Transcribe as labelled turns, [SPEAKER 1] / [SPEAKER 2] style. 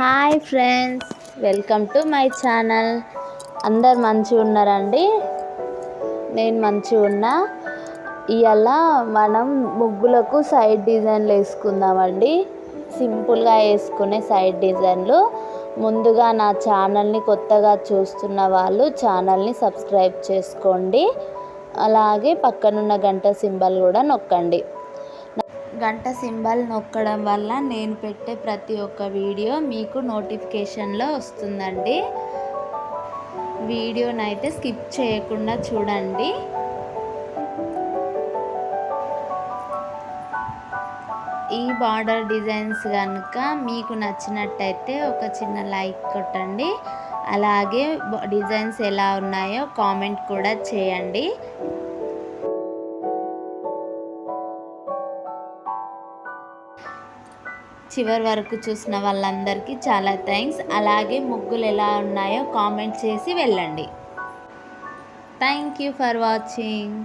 [SPEAKER 1] Hi friends welcome to my channel. అందరు మంచిగా ఉన్నారండి? నేను మంచిగా ఉన్నా. ఇవాళ మనం ముగ్గులకు సైడ్ డిజైన్లు వేసుకుందామండి. సింపుల్గా వేసుకునే సైడ్ డిజైన్లు. ముందుగా నా ఛానల్ని కొత్తగా చూస్తున్న వాళ్ళు ఛానల్ని సబ్స్క్రైబ్ చేసుకోండి. అలాగే పక్కనున్న గంట సింబల్ కూడా నొక్కండి. గంట సింబల్ నొక్కడం వల్ల నేను పెట్టే ప్రతి ఒక్క వీడియో మీకు నోటిఫికేషన్లో వస్తుందండి. వీడియోనైతే స్కిప్ చేయకుండా చూడండి. ఈ బార్డర్ డిజైన్స్ కనుక మీకు నచ్చినట్టయితే ఒక చిన్న లైక్ కొట్టండి. అలాగే డిజైన్స్ ఎలా ఉన్నాయో కామెంట్ కూడా చేయండి. చివరి వరకు చూసిన వాళ్ళందరికీ చాలా థ్యాంక్స్. అలాగే ముగ్గులు ఎలా ఉన్నాయో కామెంట్ చేసి వెళ్ళండి. Thank you for watching.